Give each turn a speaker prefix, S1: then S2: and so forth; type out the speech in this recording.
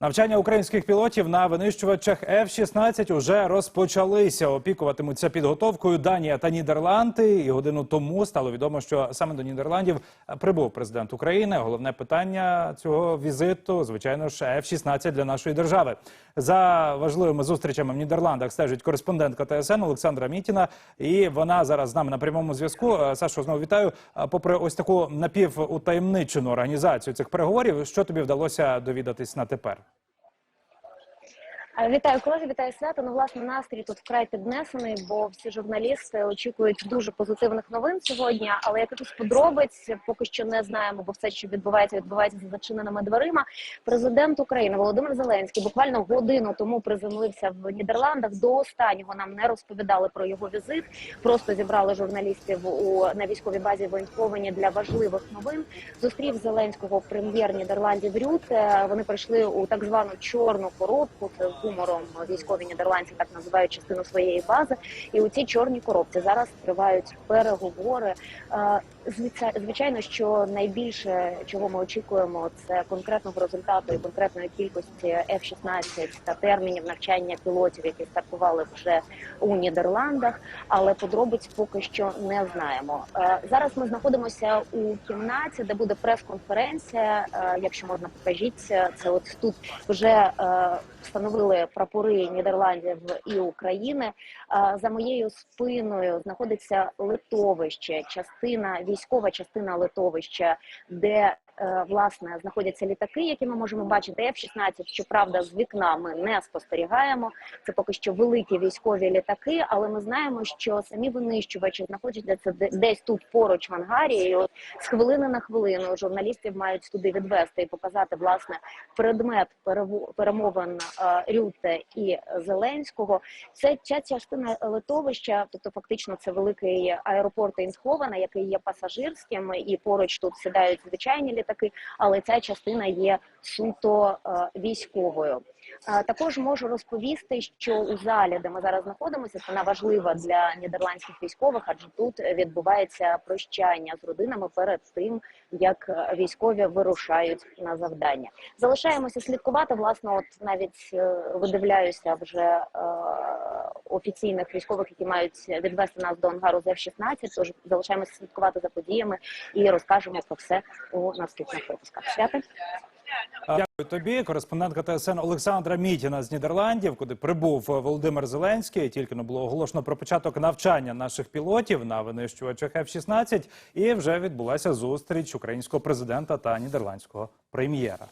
S1: Навчання українських пілотів на винищувачах F-16 уже розпочалися. Опікуватимуться підготовкою Данія та Нідерланди. І годину тому стало відомо, що саме до Нідерландів прибув президент України. Головне питання цього візиту, звичайно ж, F-16 для нашої держави. За важливими зустрічами в Нідерландах стежить кореспондентка ТСН Олександра Мітіна. І вона зараз з нами на прямому зв'язку. Е, Сашо, знову вітаю. Е, Попри ось таку напівутаємничену організацію цих переговорів, що тобі вдалося довідатись на тепер?
S2: Вітаю колеги, вітаю свято. Ну, власне, настрій тут вкрай піднесений, бо всі журналісти очікують дуже позитивних новин сьогодні. Але якихось подробиць поки що не знаємо, бо все, що відбувається, відбувається за зачиненими дверима. Президент України Володимир Зеленський буквально годину тому приземлився в Нідерландах. До останнього нам не розповідали про його візит. Просто зібрали журналістів у на військовій базі в для важливих новин. Зустрів Зеленського прем'єр Нідерландів Рюте. Вони прийшли у так звану чорну коробку. Гумором військові нідерландці так називають частину своєї бази. І у цій чорній коробці зараз тривають переговори. Е, Звичайно, що найбільше чого ми очікуємо, це конкретного результату і конкретної кількості F-16 та термінів навчання пілотів, які стартували вже у Нідерландах. Але подробиць поки що не знаємо. Е, Зараз ми знаходимося у кімнаті, де буде прес-конференція. Е, Якщо можна, покажіть це. От тут вже встановили прапори Нідерландів і України. За моєю спиною знаходиться литовище, частина військова частина литовища, де власне знаходяться літаки, які ми можемо бачити. F-16, щоправда, з вікна ми не спостерігаємо. Це поки що великі військові літаки, але ми знаємо, що самі винищувачі знаходяться десь тут поруч в ангарі. І от з хвилини на хвилину журналістів мають туди відвести і показати власне предмет перемовин е, Рюте і Зеленського. Це ця частина литовища, тобто фактично це великий аеропорт Ейнсховена, який є пасажирським, і поруч тут сідають звичайні літаки, але ця частина є суто е, військовою. Е, Також можу розповісти, що у залі, де ми зараз знаходимося, вона важлива для нідерландських військових, адже тут відбувається прощання з родинами перед тим, як військові вирушають на завдання. Залишаємося слідкувати. Власне, от навіть е, видивляюся вже офіційних військових, які мають відвести нас до ангару з F-16, Тож залишаємося слідкувати за подіями і розкажемо про все у наступних випусках. Свято.
S1: Дякую тобі. Кореспондентка ТСН Олександра Мітіна з Нідерландів, куди прибув Володимир Зеленський. Тільки не було оголошено про початок навчання наших пілотів на винищувачах F-16. І вже відбулася зустріч українського президента та нідерландського прем'єра.